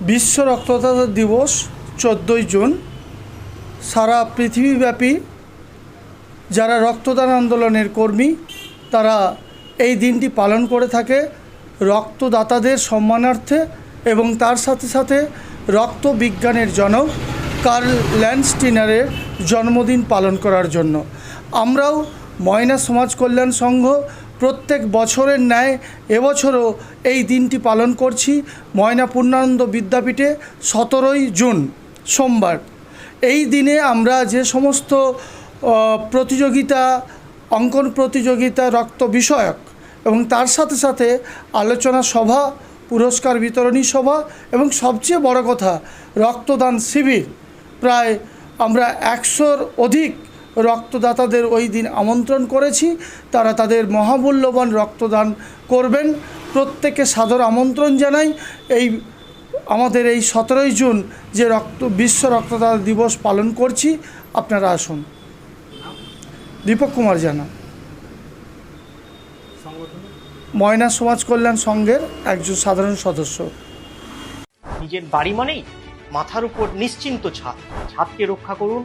বিশ্ব রক্তদাতা দিবস চোদ্দোই জুন। সারা পৃথিবীব্যাপী যারা রক্তদান আন্দোলনের কর্মী, তারা এই দিনটি পালন করে থাকে রক্তদাতাদের সম্মানার্থে এবং তার সাথে সাথে রক্ত বিজ্ঞানের জনক কার্ল ল্যান্ডস্টিনারের জন্মদিন পালন করার জন্য। আমরাও ময়না সমাজ কল্যাণ সংঘ প্রত্যেক বছরের ন্যায় এবছরও এই দিনটি পালন করছি ময়না পূর্ণানন্দ বিদ্যাপীঠে সতেরোই জুন, সোমবার। এই দিনে আমরা যে সমস্ত প্রতিযোগিতা, অঙ্কন প্রতিযোগিতা, রক্ত বিষয়ক এবং তার সাথে সাথে আলোচনা সভা, পুরস্কার বিতরণী সভা এবং সবচেয়ে বড় কথা রক্তদান শিবির। প্রায় আমরা একশোর অধিক রক্তদাতাদের ওই দিন আমন্ত্রণ করেছি। তারা তাদের মহামূল্যবান রক্তদান করবেন। প্রত্যেকে সাদর আমন্ত্রণ জানাই। এই, আমাদের এই সতেরোই জুন যে রক্ত, বিশ্ব রক্তদাতা দিবস পালন করছি, আপনারা আসুন। দীপক কুমার জানা। ময়না সমাজ কল্যাণ সংঘের একজন সাধারণ সদস্য। নিজের বাড়ি মানেই মাথার উপর নিশ্চিন্ত ছাদ। ছাদকে রক্ষা করুন